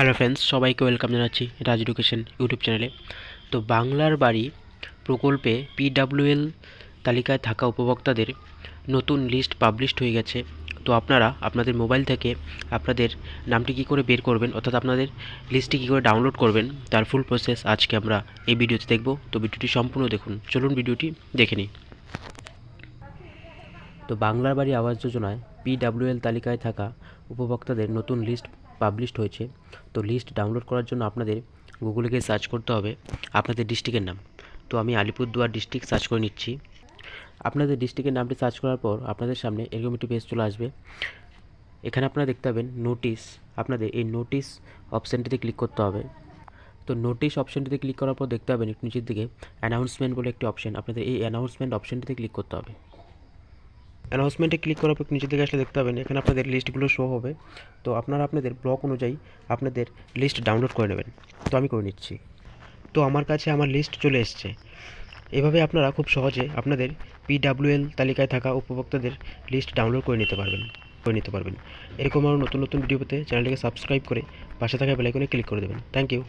Hello friends, সবাইকে welcome জানাচ্ছি রাজ education YouTube চ্যানেলে। তো বাংলার বাড়ি প্রকল্পে পিডাব্লিউএল তালিকায় থাকা উপভোক্তাদের নতুন লিস্ট পাবলিশড হয়ে গেছে। তো আপনারা আপনাদের মোবাইল থেকে আপনাদের নামটি কী করে বের করবেন, অর্থাৎ আপনাদের লিস্টটি কী করে ডাউনলোড করবেন, তার ফুল প্রসেস আজকে আমরা এই ভিডিওতে দেখব। তো ভিডিওটি সম্পূর্ণ দেখুন। চলুন ভিডিওটি দেখে নিই। তো বাংলার বাড়ি আবাস যোজনায় পিডাব্লিউএল তালিকায় থাকা উপভোক্তাদের নতুন লিস্ট পাবলিশড হয়েছে। তো লিস্ট ডাউনলোড করার জন্য আপনাদের গুগলে গিয়ে সার্চ করতে হবে। আপনাদের ডিস্ট্রিক্টের নাম। তো আমি আলিপুরদুয়ার ডিস্ট্রিক্ট সার্চ করে নিচ্ছি। আপনাদের ডিস্ট্রিক্টের নামটি সার্চ করার পর আপনাদের সামনে এরকম একটি পেজ চলে আসবে। এখানে আপনারা দেখতে পাবেন নোটিশ আপনাদের এই নোটিশ অপশানটিতে ক্লিক করতে হবে। তো নোটিশ অপশানটিতে ক্লিক করার পর দেখতে পাবেন একটু নিচের দিকে অ্যানাউন্সমেন্ট বলে একটি অপশান আপনাদের এই অ্যানাউন্সমেন্ট অপশানটিতে ক্লিক করতে হবে। অ্যানাউন্সমেন্টে ক্লিক করার পর নিচের দিকে আসলে দেখতে পাবেন, এখানে আপনাদের লিস্টগুলো শো হবে। তো আপনারা আপনাদের ব্লক অনুযায়ী আপনাদের লিস্ট ডাউনলোড করে নেবেন। তো আমি করে নিচ্ছি। তো আমার কাছে আমার লিস্ট চলে এসছে। এভাবে আপনারা খুব সহজে আপনাদের পিডাব্লিউএল তালিকায় থাকা উপভোক্তাদের লিস্ট ডাউনলোড করে নিতে পারবেন, করে নিতে পারবেন। এরকম আরও নতুন নতুন ভিডিও পেতে চ্যানেলটিকে সাবস্ক্রাইব করে পাশে থাকা বেলাইকনে ক্লিক করে দেবেন। Thank you